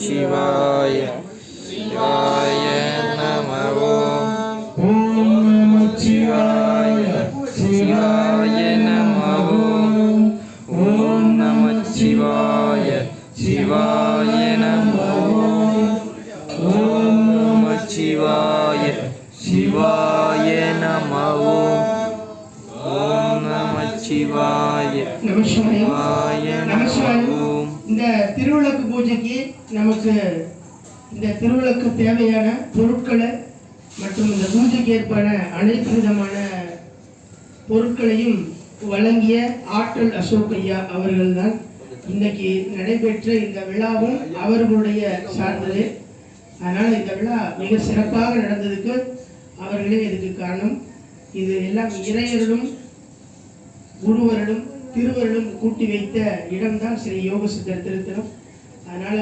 சிவாய சிவாய நம ஓம் ஓம் நம சிவாய சிவாய நம ஓம் ஓம் நம சிவாய சிவாய நம ஓம் ஓம் நம சிவாய சிவாய நம ஓம் ஓம் நம சிவாய இந்த திருவிளக்கு பூஜைக்கு நமக்கு இந்த திருவிளக்கு தேவையான பொருட்களை மற்றும் இந்த பூஜைக்கு ஏற்பான அனைத்து விதமான பொருட்களையும் வழங்கிய ஆற்றல் அசோக் ஐயா அவர்கள்தான் இன்னைக்கு நடைபெற்ற இந்த விழாவும் அவர்களுடைய சார்ந்தது. அதனால் இந்த விழா மிக சிறப்பாக நடந்ததுக்கு அவர்களே இதுக்கு காரணம். இது எல்லாம் இறையர்களும் குருவர்களும் திருவர்களும் கூட்டி வைத்த இடம்தான் ஸ்ரீ யோக சித்தர் திருத்தலம். அதனால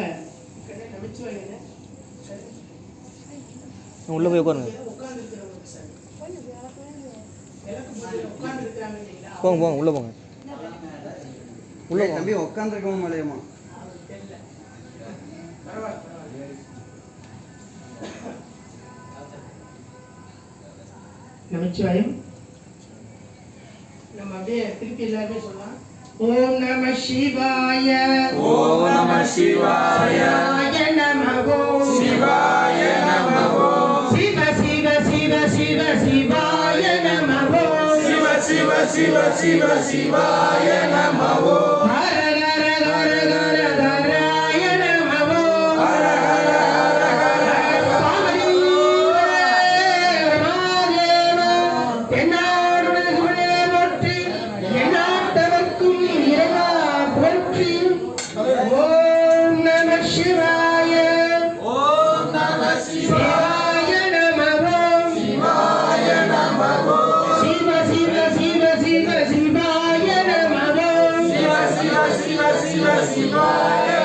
உள்ள போய் உட்காருங்க. போங்க போங்க உள்ள போங்க. உள்ள தம்பி உட்காந்துருக்கவும் மலையமா நமச்சிவாயம். நம்ம அப்படியே திருப்பி எல்லாருமே சொல்லலாம். ஓம் நம சிவாய. ஓம் நம சிவாய. சிவாய நம ஓம் சிவாய நம ஓம் சிவ சிவ சிவ சிவ சிவாய நம ஓம் சிவ சிவ சிவ சிவ சிவாய நம ஓம் ஹர ஹர ஹர சிவாய ஓம் நம சிவாய நம ஓம் சிவாய நம ஓம் சிவ சிவ சிவ சிவ சிவாய நம ஓம் சிவ சிவ சிவ சிவ சிவாய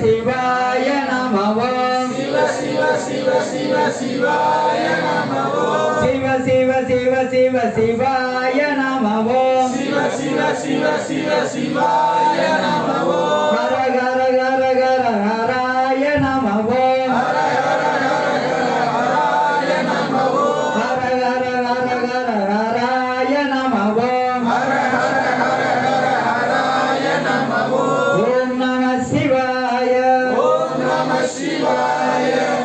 శివాయ నమో. శివ శివ శివ శివ శివాయ నమో. శివ శివ శివ శివ శివాయ నమో. శివ శివ శివ శివ శివాయ నమో. హర గర గర గర హరాయ నమో. హర హర హర గర హరాయ నమో హర గర గర గర హరాయ నమో. హర హర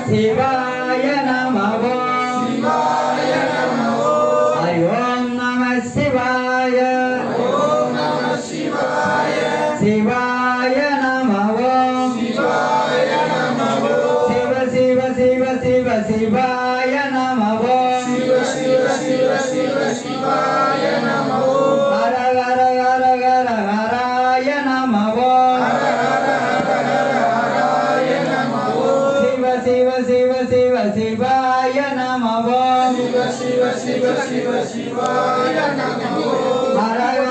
శివాయ నమో. హరి ఓం నమ శివాయ. శివాయ శివ శివ శివ శివ శివాయ నమో. ಶಿವಾಯ ನಮಃ ಶಿವ ಶಿವ ಶಿವ ಶಿವಾಯ ನಮಃ